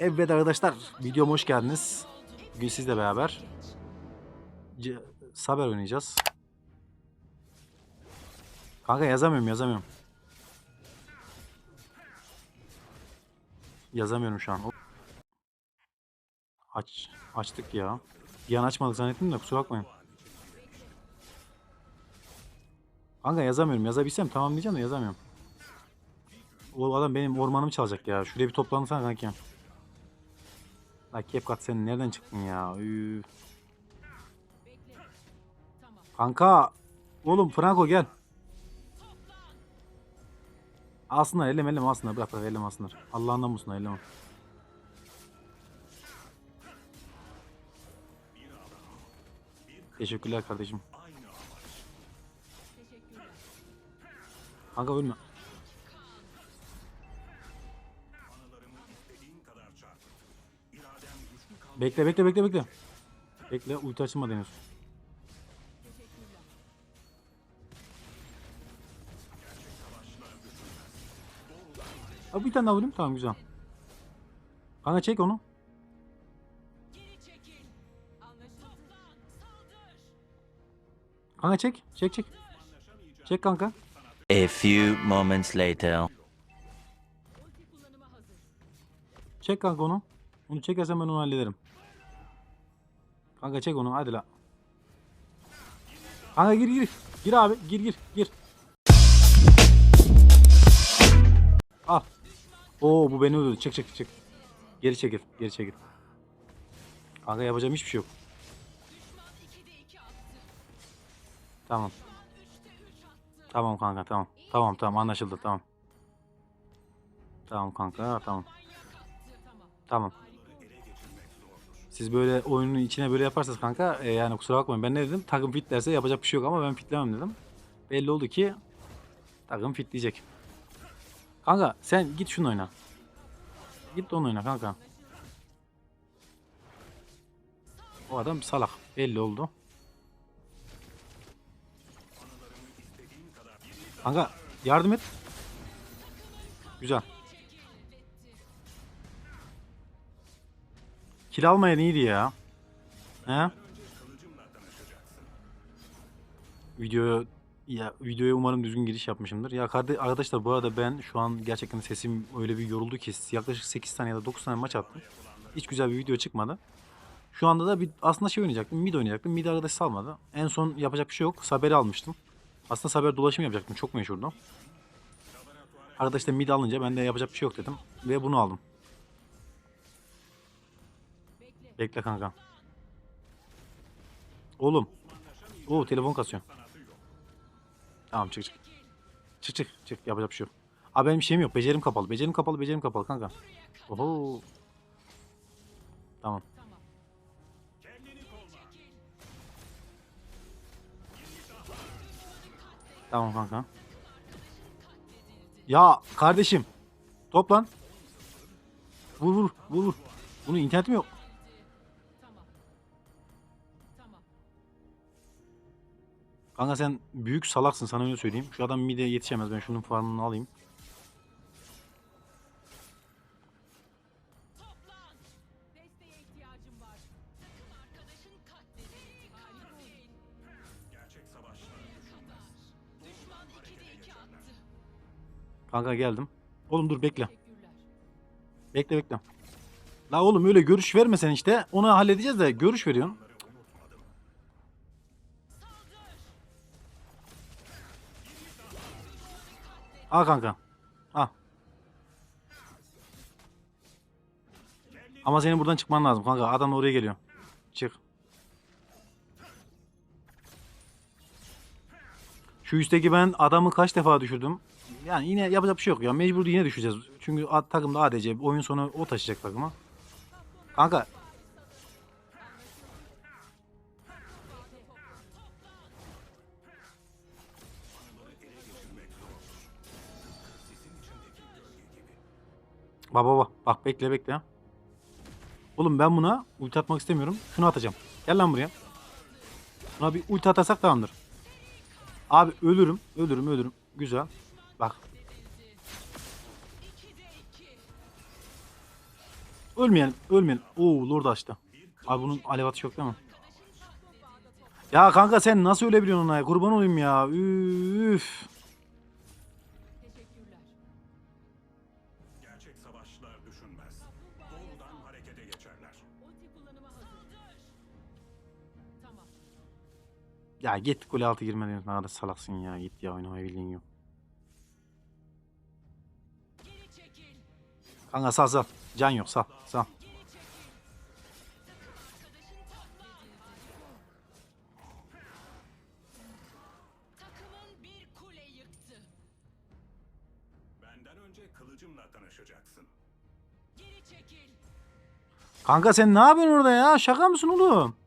Evet arkadaşlar, videoma hoş geldiniz. Bugün sizle beraber C- Saber oynayacağız. Kanka yazamıyorum, yazamıyorum. Yazamıyorum şu an. Aç, açtık ya. Bir an açmadık zannettim de kusura bakmayın. Kanka yazamıyorum. Yazabilsem tamam diyeceğim de yazamıyorum. O adam benim ormanımı çalacak ya. Şuraya bir toplansana kanki. La Kepkat sen nereden çıktın ya? Üf. Kanka. Oğlum Franco gel. Alsınlar elleme elleme alsınlar. Bırak bırak elleme alsınlar. Allah'ından bulsun elleme. Teşekkürler kardeşim. Kanka ölme. Bekle bekle bekle bekle. Bekle ulti açılmadı henüz. Abi bir tane daha vurayım tamam güzel. Kanka çek onu. Kanka çek. Çek çek. Çek kanka. A few moments later. Çek kanka onu. Onu çekersen ben onu hallederim. Kanka çek onu hadi la. Kanka gir gir. Gir abi gir gir gir. Al. Oo bu beni öldürdü. Çek çek çek. Geri çekil. Geri çekil. Kanka yapacağım hiçbir şey yok. Tamam. Tamam kanka tamam. Tamam tamam anlaşıldı tamam. Tamam kanka tamam. Tamam. Siz böyle oyunun içine böyle yaparsanız kanka e, yani kusura bakmayın ben ne dedim takım fit derse yapacak bir şey yok ama ben fitlemem dedim. Belli oldu ki takım fitleyecek. Kanka sen git şunu oyna. Git onu oyna kanka. O adam salak belli oldu. Kanka yardım et. Güzel. Kill almayan iyiydi ya. He? Video ya videoya umarım düzgün giriş yapmışımdır. Ya kardeş arkadaşlar bu arada ben şu an gerçekten sesim öyle bir yoruldu ki yaklaşık 8 tane ya da 9 tane maç attım. Hiç güzel bir video çıkmadı. Şu anda da bir aslında şey oynayacaktım. Mid oynayacaktım. Mid arkadaş salmadı. En son yapacak bir şey yok. Saber'i almıştım. Aslında Saber dolaşım yapacaktım. Çok meşhurdu. Arkadaş da mid alınca ben de yapacak bir şey yok dedim. Ve bunu aldım. Bekle kanka. Oğlum. Oo telefon kasıyor. Tamam çık çık. Çık çık çık yapacak bir şey yok. Abi benim şeyim yok. Becerim kapalı. Becerim kapalı. Becerim kapalı kanka. Oho. Tamam. Tamam kanka. Ya kardeşim. Toplan. Vur vur vur vur. Bunun internetim yok. Kanka sen büyük salaksın sana öyle söyleyeyim. Şu adam mide yetişemez. Ben şunun farmını alayım. Desteğe ihtiyacım var. Takım arkadaşın katledildi. Harika değil. Düşman 2'de 2 attı. Kanka geldim. Oğlum dur bekle. Bekle bekle. La oğlum öyle görüş vermesen işte. Onu halledeceğiz de görüş veriyorsun. Al kanka. Al. Ama senin buradan çıkman lazım kanka. Adam oraya geliyor. Çık. Şu üstteki ben adamı kaç defa düşürdüm. Yani yine yapacak bir şey yok ya. Mecbur yine düşeceğiz. Çünkü ad- takımda ADC. Oyun sonu o taşıyacak takıma. Kanka. Baba baba. Bak bekle bekle. Oğlum ben buna ulti atmak istemiyorum. Şunu atacağım. Gel lan buraya. Buna bir ulti atarsak tamamdır. Abi ölürüm. Ölürüm ölürüm. Güzel. Bak. Ölmeyelim. Ölmeyelim. Oo Lord açtı. Abi bunun alev atışı yok değil mi? Ya kanka sen nasıl ölebiliyorsun ona ya? Kurban olayım ya. Üf. Ya git kule altı girmeden ne kadar salaksın ya. Git ya oynamayı bildiğin yok. Kanka sal sal. Can yok sal sal. Kanka sen ne yapıyorsun orada ya? Şaka mısın oğlum?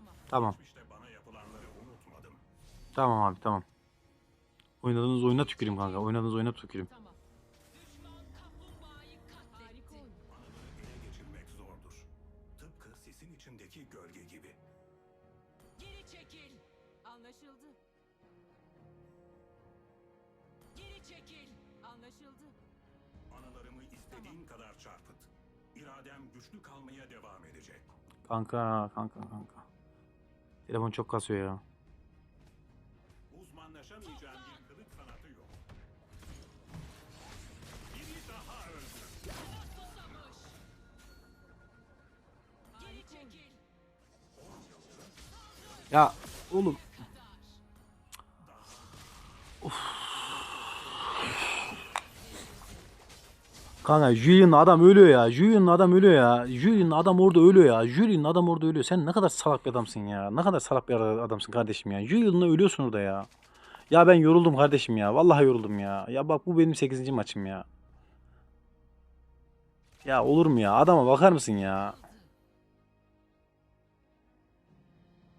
Tamam. Tamam. İşte bana yapılanları unutmadım. Tamam abi tamam. Oynadığınız oyuna tüküreyim kanka. Oynadığınız oyuna tüküreyim. Tamam. Düşman kaplumbağayı katletti. Anıları ele geçirmek zordur. Tıpkı sisin içindeki gölge gibi. Geri çekil. Anlaşıldı. Geri çekil. Anlaşıldı. Anılarımı istediğin kadar çarpıt. İradem güçlü kalmaya devam edecek. Kanka kanka kanka. Telefon çok kasıyor ya. Uzmanlaşamayacağın bir kılıç sanatı yok. Biri daha öldü. Ya oğlum. Kanka Julian'ın adam ölüyor ya. Julian'ın adam ölüyor ya. Julian'ın adam orada ölüyor ya. Julian'ın adam orada ölüyor. Sen ne kadar salak bir adamsın ya. Ne kadar salak bir adamsın kardeşim ya. Julian'la ölüyorsun orada ya. Ya ben yoruldum kardeşim ya. Vallahi yoruldum ya. Ya bak bu benim 8. maçım ya. Ya olur mu ya? Adama bakar mısın ya?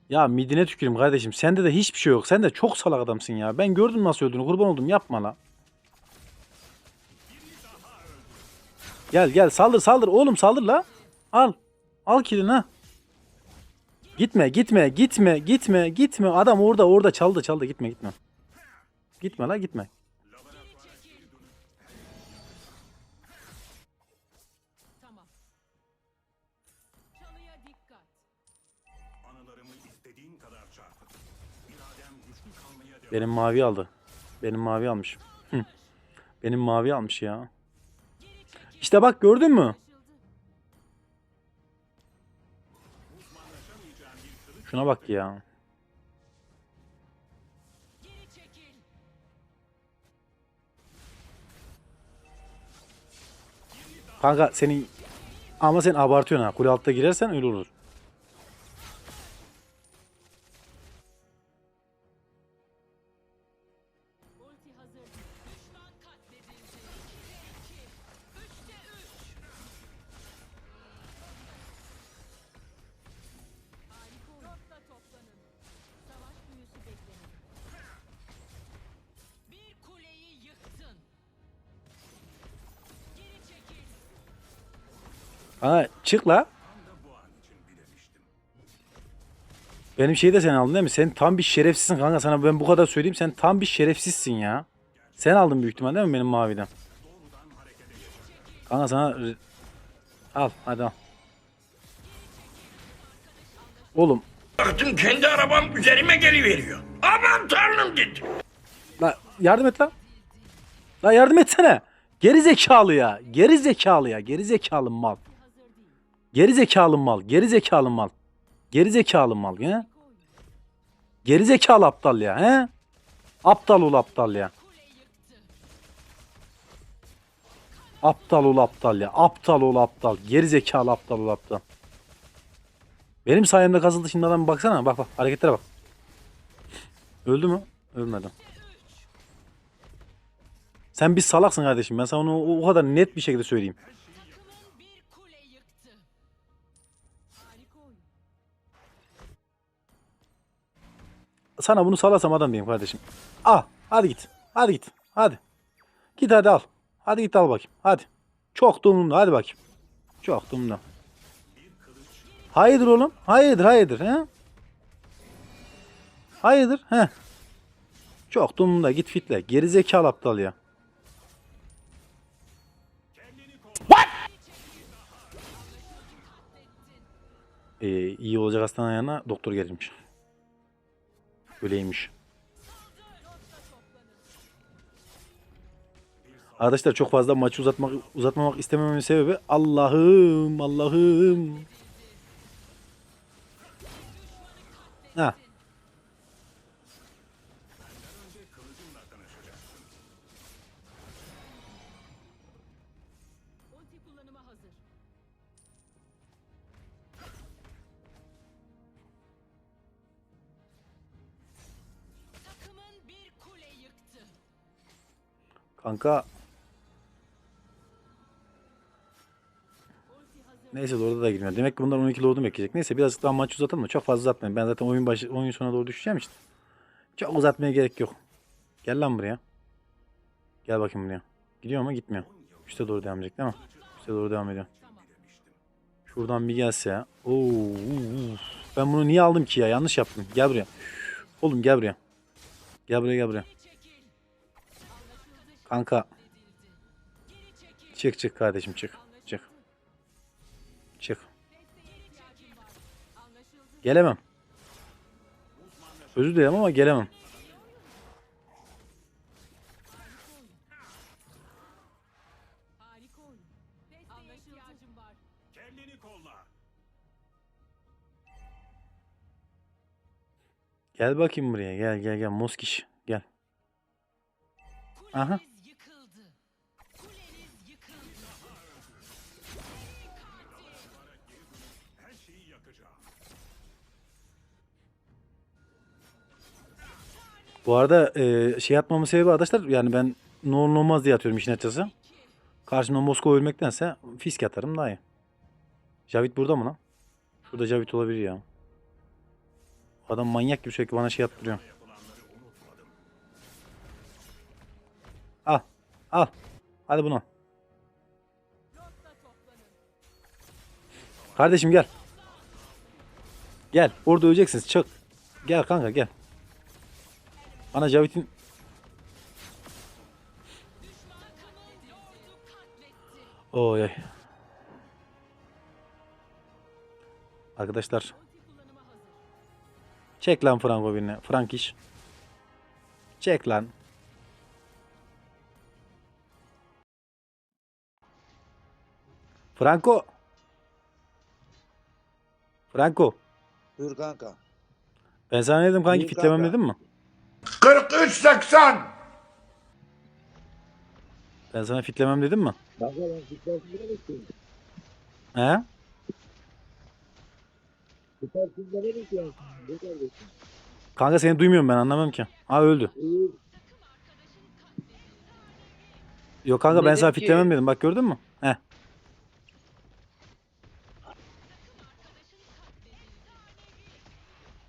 Ya midine tüküreyim kardeşim. Sende de hiçbir şey yok. Sen de çok salak adamsın ya. Ben gördüm nasıl öldüğünü. Kurban oldum. Yapma la. Gel gel saldır saldır. Oğlum saldır la. Al. Al kilini. Gitme gitme gitme gitme gitme. Adam orada orada çaldı çaldı. Gitme gitme. Gitme la gitme. Benim mavi aldı. Benim mavi almış. Benim mavi almış ya. İşte bak gördün mü? Şuna bak ya. Kanka senin ama sen abartıyorsun ha. Kule altta girersen öyle olur. Ha çık la. Benim şeyi de sen aldın değil mi? Sen tam bir şerefsizsin kanka sana ben bu kadar söyleyeyim. Sen tam bir şerefsizsin ya. Sen aldın büyük ihtimal değil mi benim maviden? Kanka sana al hadi al. Oğlum Baktım kendi arabam üzerime geliveriyor. Aman tanrım dedim. la yardım et lan. La yardım etsene. Geri zekalı ya. Geri zekalı ya. Geri zekalı mal. Geri zekalı mal. Geri zekalı mal. Geri zekalı mal ya. Geri zekalı aptal ya he? Aptal ol aptal ya. Aptal ol aptal ya. Aptal ol aptal. Geri zekalı aptal ol aptal. Benim sayemde kazıldı şimdi adam baksana. Bak bak hareketlere bak. Öldü mü? Ölmedi. Sen bir salaksın kardeşim. Ben sana onu o kadar net bir şekilde söyleyeyim. sana bunu salasam adam diyeyim kardeşim. Al. Hadi git. Hadi git. Hadi. Git hadi al. Hadi git al bakayım. Hadi. Çok dumlumda. Hadi bakayım. Çok dumlumda. Hayırdır oğlum? Hayırdır hayırdır. He? Hayırdır? He. Çok dumlumda git fitle. Gerizekalı aptal ya. Ee, iyi olacak hastaneye doktor gelmiş. Öyleymiş. Arkadaşlar çok fazla maçı uzatmak uzatmamak istemememin sebebi Allah'ım Allah'ım. Ha. Kanka neyse Lord'a da girmiyor. Demek ki bunlar 12 Lord'u bekleyecek. Neyse birazcık daha maç uzatalım mı? Çok fazla uzatmayın. Ben zaten oyun başı oyun sonuna doğru düşeceğim işte. Çok uzatmaya gerek yok. Gel lan buraya. Gel bakayım buraya. Gidiyor mu? Gitmiyor. Üste doğru devam edecek değil mi? Üste doğru devam ediyor. Şuradan bir gelse ya. Oo. Ben bunu niye aldım ki ya? Yanlış yaptım. Gel buraya. Oğlum gel buraya. Gel buraya gel buraya. Kanka çık çık kardeşim çık. Çık. Çık. Gelemem. Özür dilerim ama gelemem. Gel bakayım buraya. Gel gel gel. Moskiş. Gel. Aha. Bu arada e, şey atmamın sebebi arkadaşlar yani ben ne olur olmaz diye atıyorum işin açıkçası. Karşımda Moskova ölmektense fisk atarım daha iyi. Javit burada mı lan? Şurada Javit olabilir ya. Adam manyak gibi sürekli bana şey yaptırıyor. Al. Al. Hadi bunu. Kardeşim gel. Gel. Orada öleceksiniz. Çık. Gel kanka gel. Lord'u katletti. Oy ay. Arkadaşlar çek lan Franco birini. Frank iş. Çek lan. Franco. Franco. Buyur kanka. Ben sana ne dedim kanki Buyur fitlemem kanka. dedim mi? 43-80. Ben sana fitlemem dedim mi? Kanka ben süpersin'de bekliyorum. He? Süpersin'de ne bekliyorsun? Ne kardeşim? Kanka seni duymuyorum ben anlamam ki. Ha öldü. İyi. Yok kanka ben Dedim sana ki- fitlemem dedim. Bak gördün mü? He.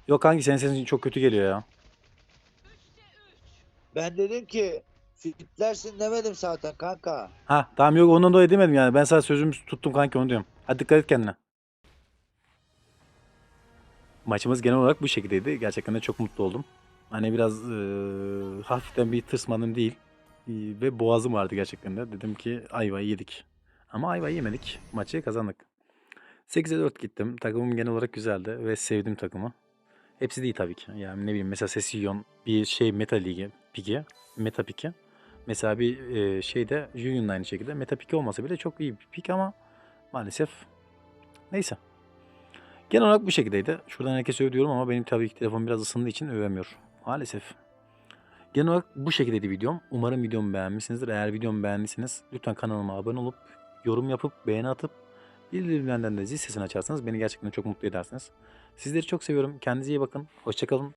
Yok kanki senin sesin çok kötü geliyor ya. Ben dedim ki fitlersin demedim zaten kanka. Ha tamam yok ondan dolayı demedim yani. Ben sana sözümü tuttum kanki onu diyorum. Hadi dikkat et kendine. Maçımız genel olarak bu şekildeydi. Gerçekten de çok mutlu oldum. Hani biraz eee, hafiften bir tırsmadım değil. Eee, ve boğazım vardı gerçekten de. Dedim ki ayvayı yedik. Ama ayvayı yemedik. Maçı kazandık. 8'e 4 gittim. Takımım genel olarak güzeldi ve sevdim takımı. Hepsi değil tabii ki. Yani ne bileyim mesela Session bir şey meta ligi piki, meta piki. Mesela bir e, şeyde Juyun'un aynı şekilde meta piki olmasa bile çok iyi bir pik ama maalesef neyse. Genel olarak bu şekildeydi. Şuradan herkese övüyorum ama benim tabii ki telefonum biraz ısındığı için övemiyor. Maalesef. Genel olarak bu şekildeydi videom. Umarım videomu beğenmişsinizdir. Eğer videomu beğendiyseniz lütfen kanalıma abone olup yorum yapıp beğeni atıp bildirimlerden de zil sesini açarsanız beni gerçekten çok mutlu edersiniz. Sizleri çok seviyorum. Kendinize iyi bakın. Hoşçakalın.